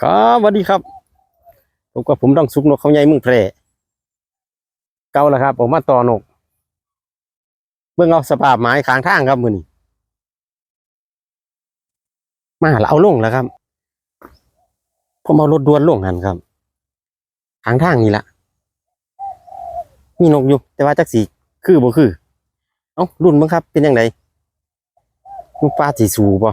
ครับสวัสดีครับผมกับผมต้องซุกนกเขาใหญ่มึงแพร่เก่าแล้วครับผมมาต่อนก เบิ่งเอาสภาพไม้ข้างทางครับมือนี้มาแล้วเอาลงแล้วครับผมเอารถด่วนลงหันครับข้างทางนี่ละมีนกอยู่ แต่ว่าจักสีคือบ่คือ เอ้ารุ่นมั้งครับ เป็นยังไงมันฟ้าสีสูบ่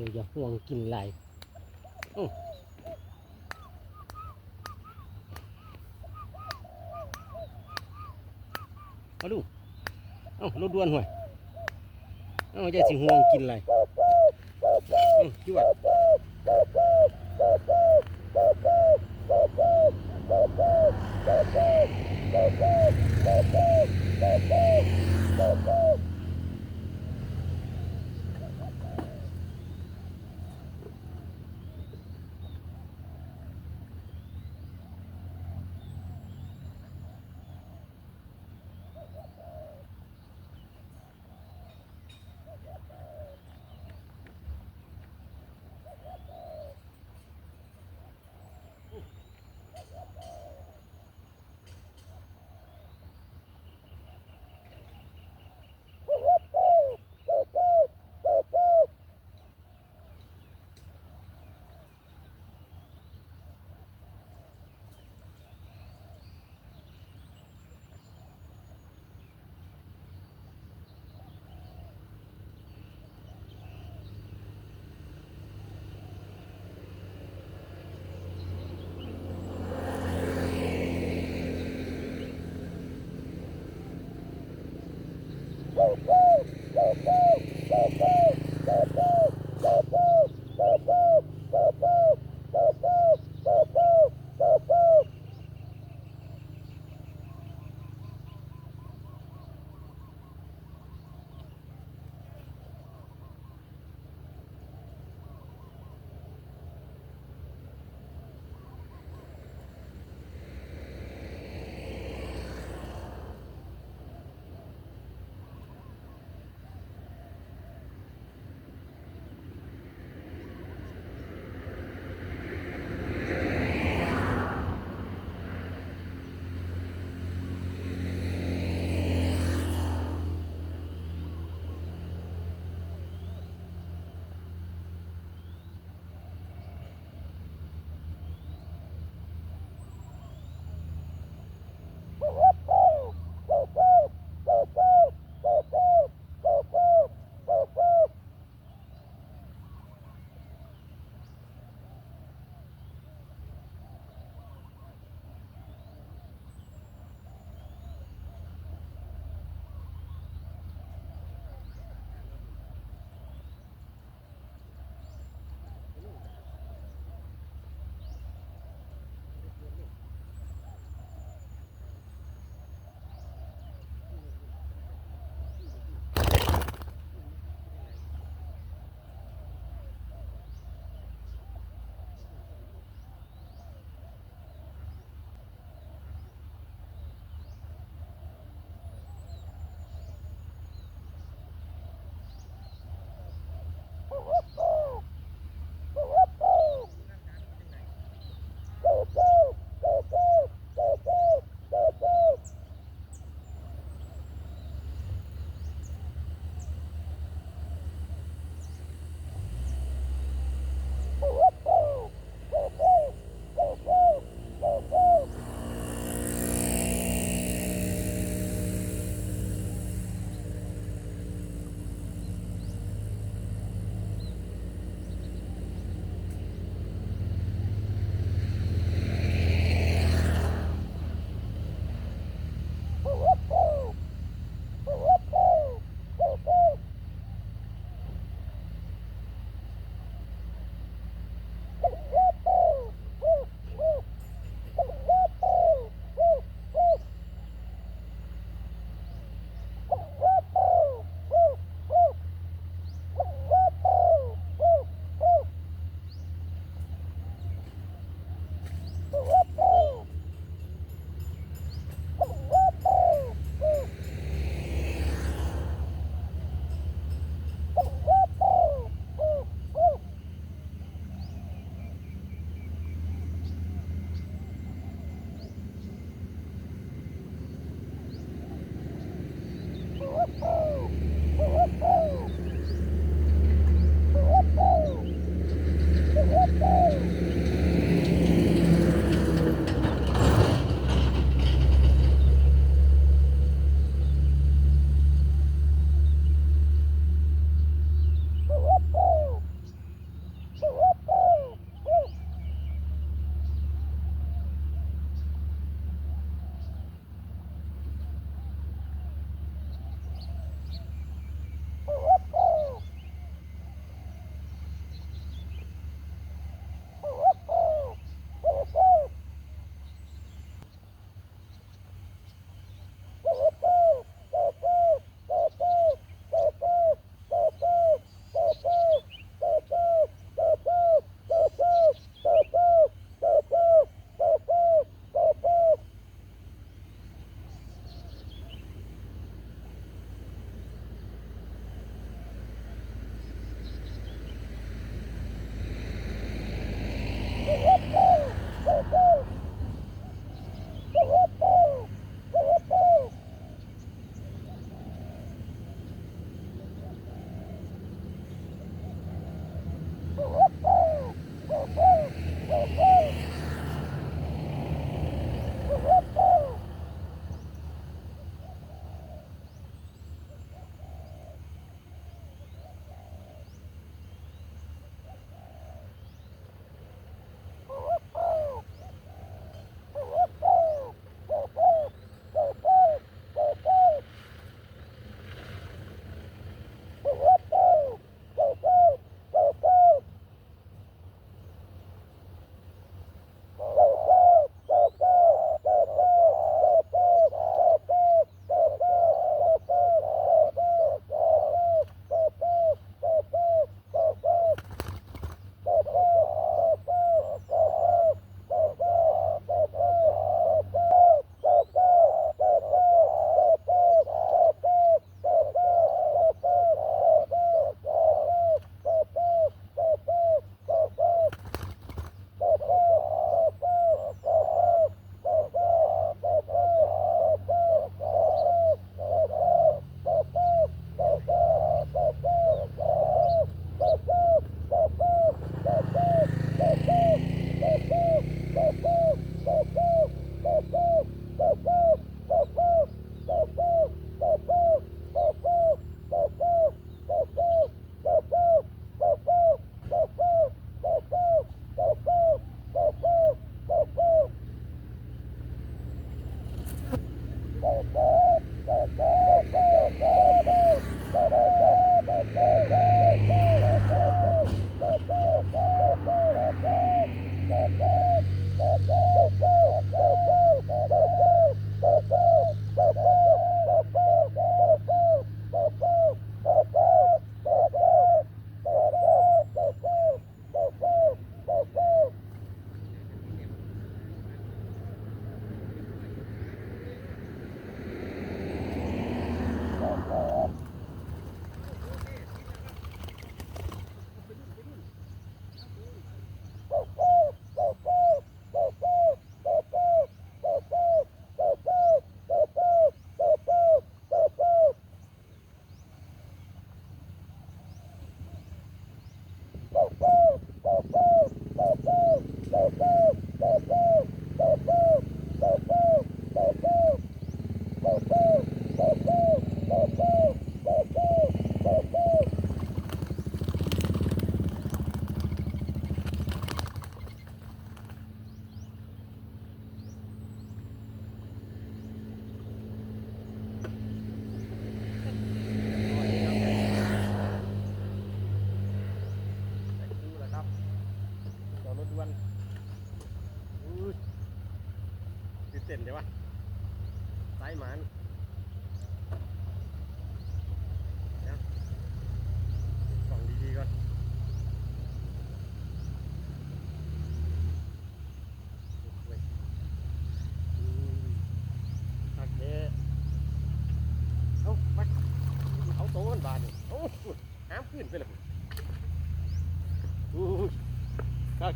เลยอย่าห่วงกินไหลมาดู เอ้ารถด่วนห่วย เอ้าจะสิห่วงกินไหลอืมจวด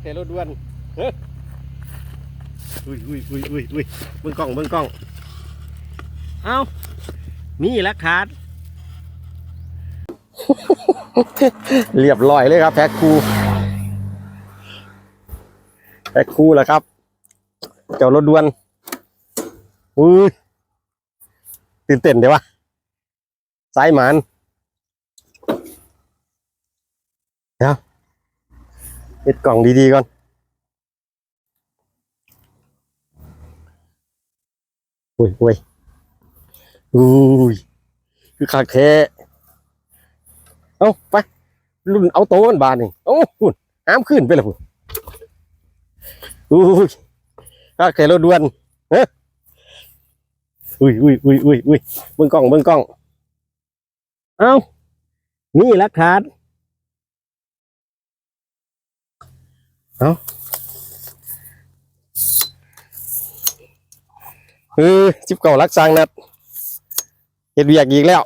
แค่รถด่วนเฮ้ยอุ้ยอุ้ยอุ้ยอุ้ยอุ้ยเบิ่งกล้องเบิ่งกล้อง เอานี่แหละขาดเรียบร้อยเลยครับ แพ็คคู่แพ็คคู่แล้วครับ เจ้ารถด่วนอุ้ยตื่นเต้นเดี๋ยววะสายหมันเดี๋ยว ปิดกล่องดีๆก่อน อุ้ยอุ้ยอุ้ย คือขาดแค่เอาไปรุ่นเอาโตมันบานนี่โอ้หุ่นห้ามขึ้นไปเลยหุ่นอุ้ยขาแค่รถด่วนเฮ้ยอุ้ยอุ้ยอุ้ยอุ้ยอุ้ยเบิ่งกล้องเบิ่งกล้อง เอานี่ลักฐาน เอาเออจิบเก่ารักสร้างนัดเฮ็ดเวียกอีกแล้ว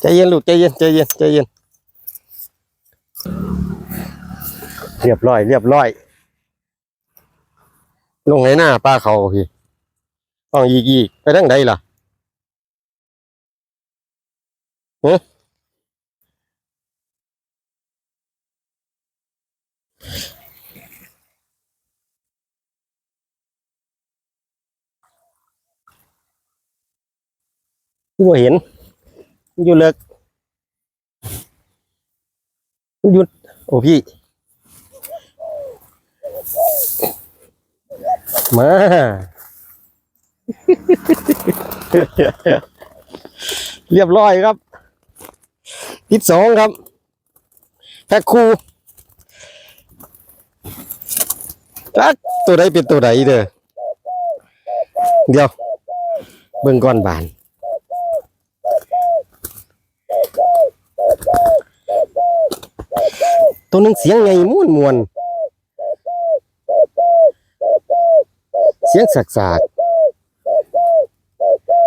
ใจเย็นลูกใจเย็นใจเย็นใจเย็น เรียบร้อย เรียบร้อย ลงไหนหน้าป้าเขาพี่ต้องอีกอีกไปทางใดล่ะเฮ้ กูบ่เห็นมันอยู่เลิกมันหยุดโอ้พี่มาเรียบร้อยครับทิศสองครับแพ็คคู่จักตัวใดเป็นตัวใดเด้อเดี๋ยวเบิ่งก้อนบาน ตัวนึงเสียงไงม่วนมวนเสียงสักสาก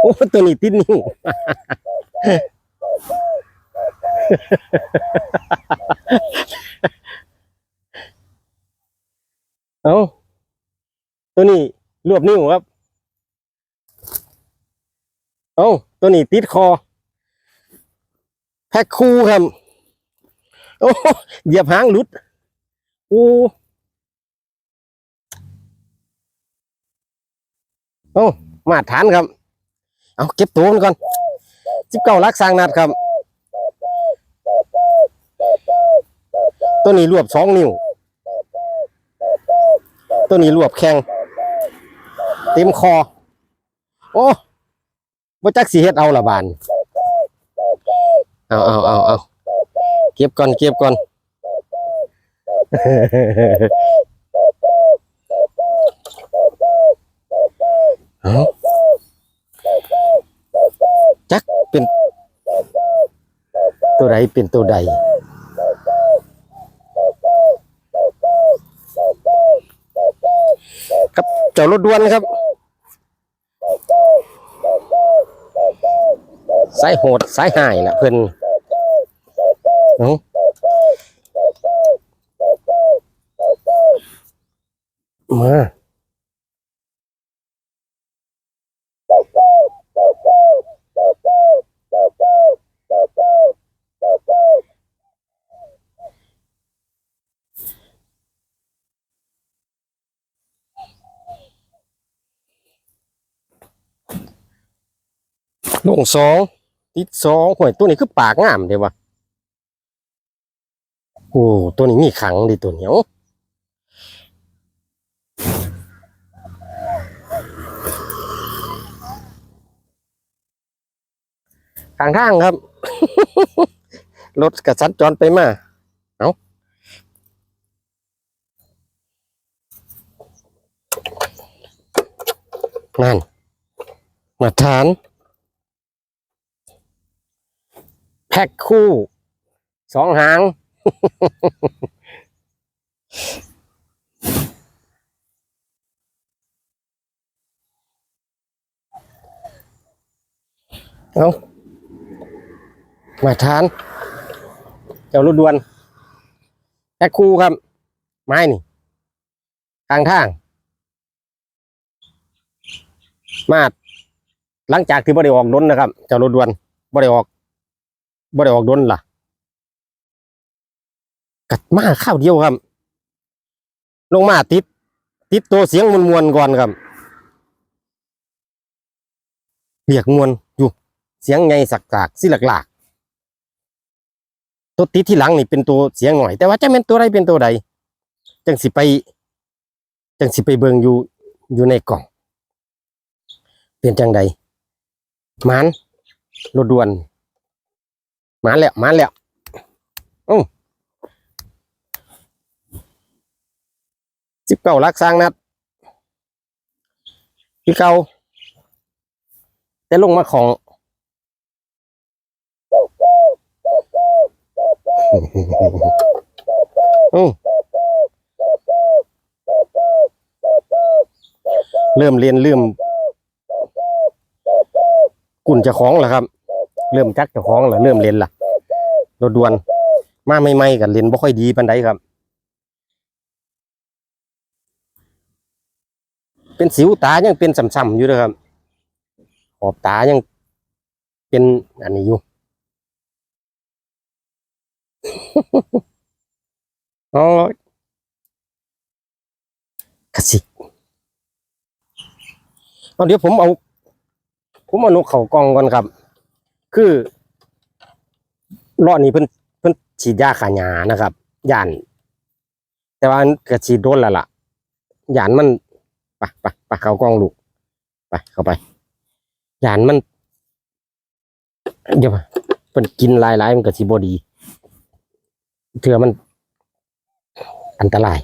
โอ้ตัวนี้ติดนิ้วเอาตัวนี้รวบนิ้วครับ เอาตัวนี้ติดคอ แพ็คคู่ครับ โอ้เหยียบหางหลุดโอ้โอ้มาฐานครับ เอาเก็บตัวมันก่อนสิบเก้าลักสร้างนัดครับ ตัวนี้รวบสองนิ้ว ตัวนี้รวบแข้งเต็มคอ โอ้บ่จักสีเฮ็ดเอาละบาน เอาเอาเอาเอา ก็บก่อนเก็บก่อนเอาจักเป็น ตัวใดเป็นตัวใดครับเจ้ารถด่วนครับสายโหดสายหายละเพิ่นเอ้ามาลงสองติดสองหวยตัวนี้ คือปากงามเดี๋ยววะ โอ้ตัวนี้มีขังดิตัวเนียวข้างข้างครับ รถกระชัดจอนไปมา เอ้านั่น มาทาน แพ็คคู่ สองหาง เอามาทาน เจ้ารถด่วนแพ็คคู่ครับ ไม้นี่กลางทาง มาหลังจากที่บ่ได้ออกดนนะครับ เจ้ารถด่วนบ่ได้ออกบ่ได้ออกดนล่ะ กัดมาข้าวเดียวครับ ลงมาติด ติดตัวเสียงมวนๆก่อนครับเรียกมวนอยู่เสียงไงสักๆสิหลักๆตัวติดที่หลังนี่เป็นตัวเสียงหน่อย แต่ว่าจะเป็นตัวใดเป็นตัวใด จังสิไปจังสิไปเบิงอยู่อยู่ในกล่อง เป็นจังใดมันรถด่วนหมาแล้วหมาแล้วโอ้ สิบเก้าลักสร้างนัดพี่เก่าแต่ลงมาของเริ่มเรียนเริ่มกุ่นจะคล้องแล้วครับ เริ่มจักจะคล้องแล้วเริ่มเรียนละรถด่วน มาไม่ไม่ๆกันเรียนบ่ค่อยดีปันใดครับ เป็นสิวตายังเป็นสัมๆอยู่เลยครับขอบตายังเป็นอันนี้อยู่อ๋อกระสิกเอาเดี๋ยวผมเอา ผมเอานกเขากองก่อนครับ คือรอดนี้เพิ่นเพิ่นฉีดยาขาหยานะครับยาน แต่ว่าก็ฉีดโดนแล้วล่ะยานมัน ปไปไปเขากล้องลูกไปเข้าไปยานมัน เดี๋ยวมันกินลายๆมันก็สิบอดีเถื่อมันอันตราย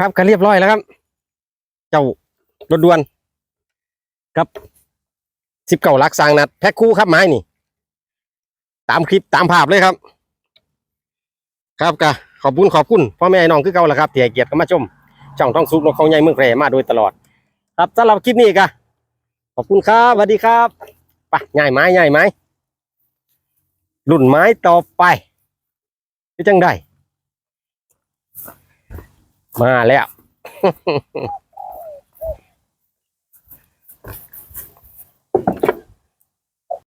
ครับก็เรียบร้อยแล้วครับ เจ้ารถด่วนกับสิบเก้าลักสางนัดแพ็คคู่ครับไม้นี่ ตามคลิปตามภาพเลยครับ ครับก็ขอบคุณขอบคุณพ่อแม่น้องคือเก่าละครับที่ให้เกียรติมาชมช่องท่องซุปนกเขาใหญ่เมืองแพร่มาโดยตลอด ครับสำหรับคลิปนี้ก็ขอบคุณครับสวัสดีครับไปง่ายไม้ง่ายไม้รุ่นไม้ต่อไปเป็นจังได้ มาแล้ว